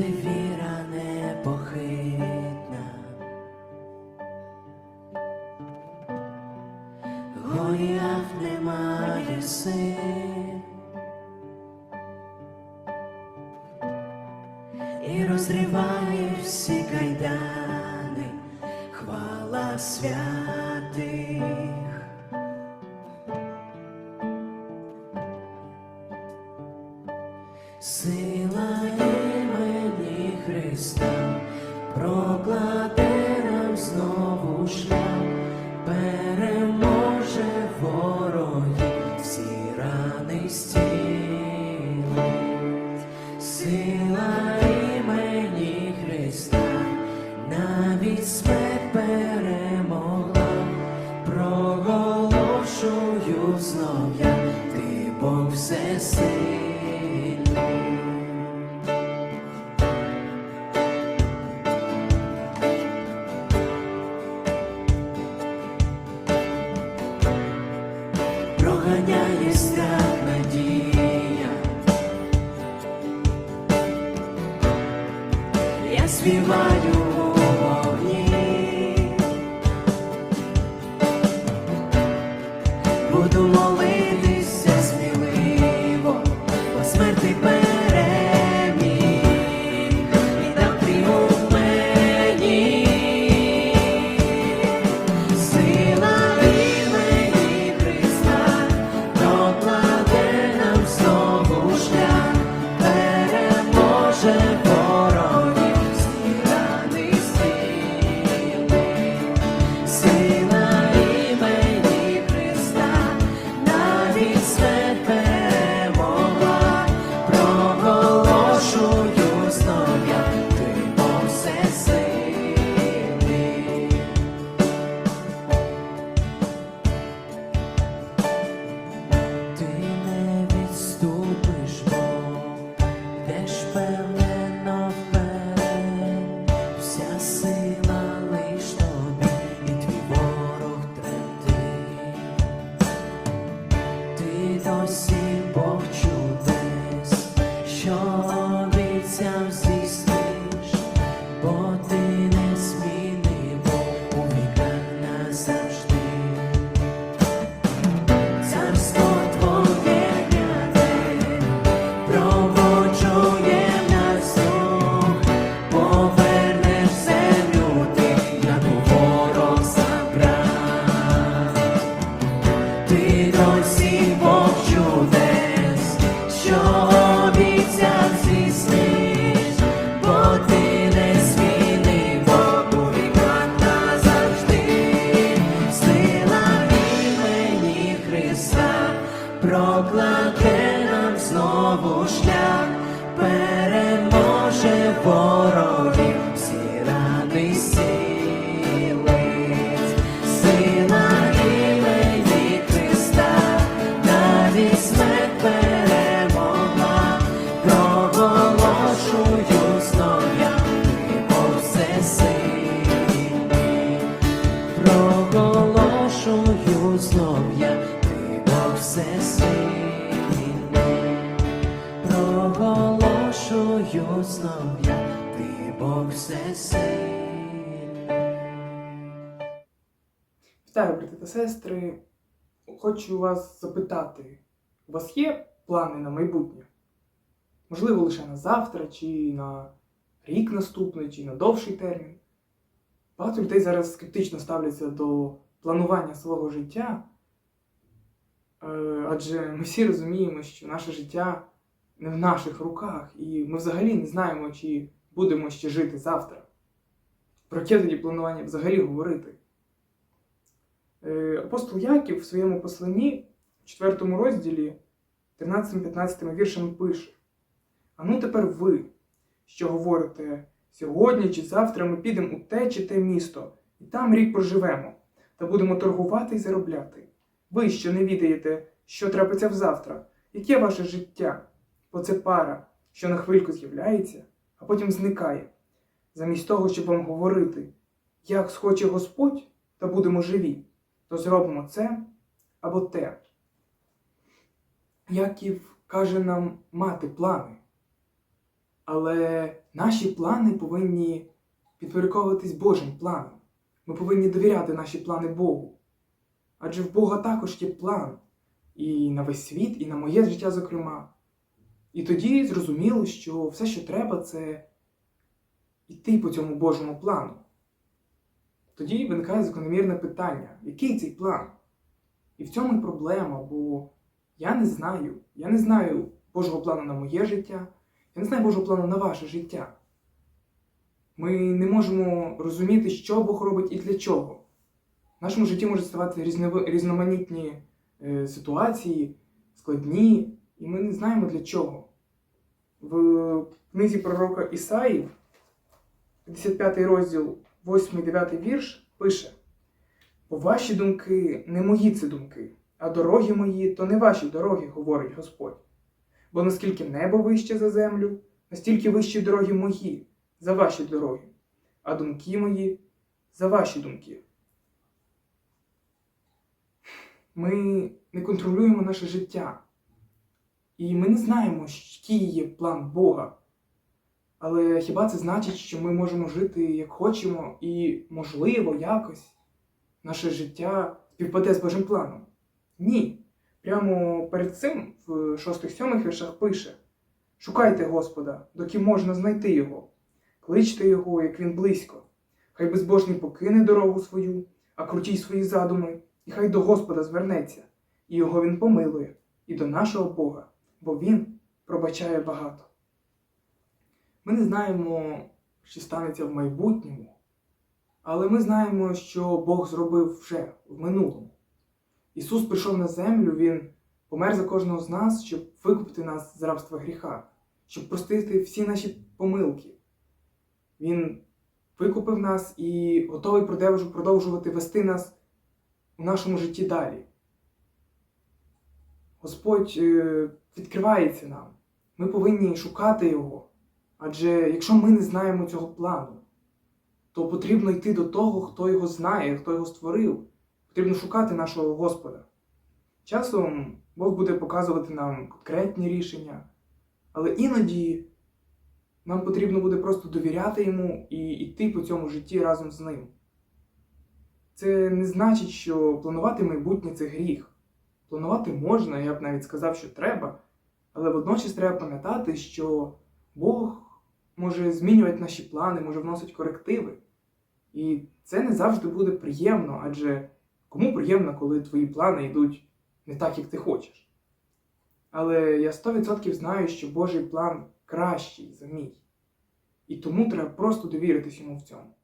Де віра непохитна, Голіаф немає сил і розриває всі кайдани, хвала святих. Сила Сила імені Христа навіть смерть проголошую знов я, ти Бог всесильний. Переможе знову шлях, переможе ворогів, рани сілить. Сила імені Христа. Навіть смерть перемогла, проголошую знов я, Бог всесильний. Проголошую знов я, ти Бог Проголошую знов ти Бог всесильний. Вітаю, брати та сестри. Хочу вас запитати: у вас є плани на майбутнє? Можливо, лише на завтра, чи на рік наступний, чи на довший термін. Багато людей зараз скептично ставляться до планування свого життя, Е, адже ми всі розуміємо, що наше життя не в наших руках, і ми взагалі не знаємо, чи будемо ще жити завтра. Про яке тоді планування взагалі говорити? Е, Апостол Яків в своєму посланні, в 4 розділі, 13-15 віршами пише: А ну тепер ви, що говорите, сьогодні чи завтра ми підемо у те чи те місто, і там рік проживемо, та будемо торгувати і заробляти. Ви, що не відаєте, що трапиться взавтра, яке ваше життя? Бо це пара, що на хвильку з'являється, а потім зникає. Замість того, щоб вам говорити, як схоче Господь, та будемо живі, то зробимо це або те. Яків каже нам мати плани. Але наші плани повинні підпорядковуватись Божим планам. Ми повинні довіряти наші плани Богу. Адже в Бога також є план і на весь світ, і на моє життя, зокрема. І тоді зрозуміло, що все, що треба, це йти по цьому Божому плану. Тоді виникає закономірне питання: який цей план? І в цьому проблема, бо я не знаю. Я не знаю Божого плану на моє життя, я не знаю Божого плану на ваше життя. Ми не можемо розуміти, що Бог робить і для чого. В нашому житті можуть ставати різноманітні е, ситуації, складні, і ми не знаємо для чого. В книзі пророка Ісаї, 55 розділ, 8-9 вірш, пише: Бо ваші думки не мої це думки, а дороги мої то не ваші дороги, говорить Господь. Бо наскільки небо вище за землю, настільки вищі дороги мої за ваші дороги, а думки мої за ваші думки. Ми не контролюємо наше життя. І ми не знаємо, який є план Бога. Але хіба це значить, що ми можемо жити як хочемо, і, можливо, якось наше життя співпаде з Божим планом? Ні. Прямо перед цим в 6-7 віршах пише: Шукайте Господа, доки можна знайти Його, кличте Його, як він близько. Хай безбожний покине дорогу свою, а крутій свої задуми, і хай до Господа звернеться, і його він помилує, і до нашого Бога, бо він пробачає багато. Ми не знаємо, що станеться в майбутньому, але ми знаємо, що Бог зробив вже в минулому. Ісус прийшов на землю, Він помер за кожного з нас, щоб викупити нас з рабства гріха, щоб простити всі наші помилки. Він викупив нас і готовий продовжувати вести нас у нашому житті далі. Господь е, відкривається нам. Ми повинні шукати Його. Адже якщо ми не знаємо цього плану, то потрібно йти до того, хто його знає, хто його створив. Потрібно шукати нашого Господа. Часом Бог буде показувати нам конкретні рішення, але іноді нам потрібно буде просто довіряти йому і йти по цьому житті разом з ним. Це не значить, що планувати майбутнє це гріх. Планувати можна, я б навіть сказав, що треба, але водночас треба пам'ятати, що Бог може змінювати наші плани, може вносити корективи. І це не завжди буде приємно, адже кому приємно, коли твої плани йдуть не так, як ти хочеш. Але я 100% знаю, що Божий план кращий за мій. І тому треба просто довіритись йому в цьому.